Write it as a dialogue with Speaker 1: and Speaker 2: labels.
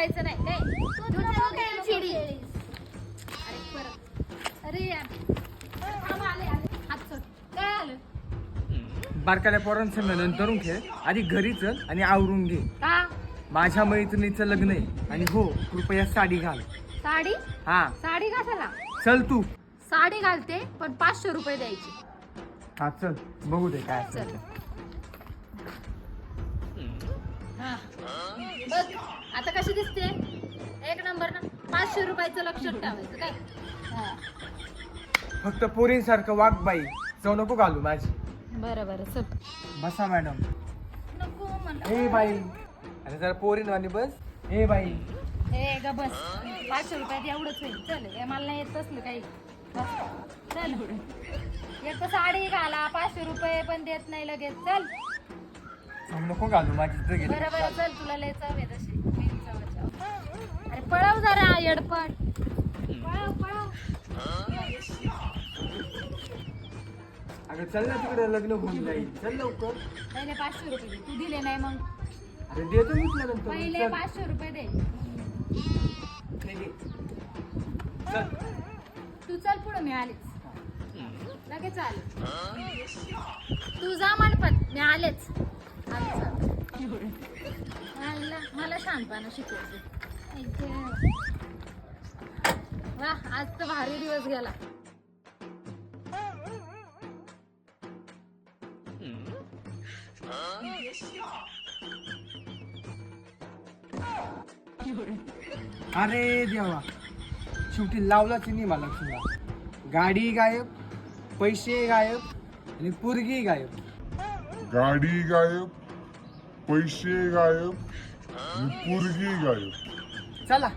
Speaker 1: खेळायचं नाही. काय तू नको खेळू चिडी अरे परत अरे यार थांब, आले आले. हात सोड. काय आलं?
Speaker 2: बारकाल्या पोरांसंग नंतरून खेळ आधी घरी चल आणि आवरून घे.
Speaker 1: का?
Speaker 2: माझ्या मैत्रिणीचं लग्न आहे. आणि हो कृपया साडी घाल.
Speaker 1: साडी?
Speaker 2: हा.
Speaker 1: साडी कशाला?
Speaker 2: चल तू.
Speaker 1: साडी घालते पण पाचशे रुपये द्यायचे.
Speaker 2: हा चल. बघू दे काय असेल
Speaker 1: चल.
Speaker 2: ते.
Speaker 1: हा. बघ आता कशी दिसते? एक नंबर ना. पाचशे रुपयाचं लक्षात ठेवायचं काय? हा.
Speaker 2: फक्त पोरींसारखं वाघ बाई. जाऊ नको घालू माझी.
Speaker 1: बरं बरं
Speaker 2: बसा मॅडम.
Speaker 1: नको म्हणलं
Speaker 2: ए बाई. अरे जरा पोरींवानी बस. ए बाई.
Speaker 1: ए ग बस. पाचशे रुपयात एवढंच होईल. चल हे मला नाही येत तसलं काही. बस. चल. एक तर साडी घाला. पाचशे रुपये पण देत नाही लगेच. चल.
Speaker 2: जाऊ नको घालू माझी इज्जत गेली.
Speaker 1: बरं बरं चल तुला लय चव आहे तशी. मी चवाच्या. अरे पळव जरा पळव पळव.
Speaker 2: अगं चल ना तिकडे लग्न होऊन जाईल. चल लवकर.
Speaker 1: पहिले पाचशे रुपये दे. तू दिले नाही मग.
Speaker 2: अरे देतो मी तुला नंतर.
Speaker 1: पहिले
Speaker 2: चल.
Speaker 1: पाचशे रुपये दे.
Speaker 2: हे घे. चल.
Speaker 1: तू चल पुढे मी आलेच. लगेच आले. तू जा म्हणपत मी आलेच. मला शिकवायचं वा आज तर भारी दिवस गेला.
Speaker 2: अरे देवा. शेवटी लावलाच नाही मला तुला गाडी गायब पैसे गायब आणि पुरगी गायब.
Speaker 3: गाडी गायब पैसे गायब पोरगी गायब.
Speaker 2: चला.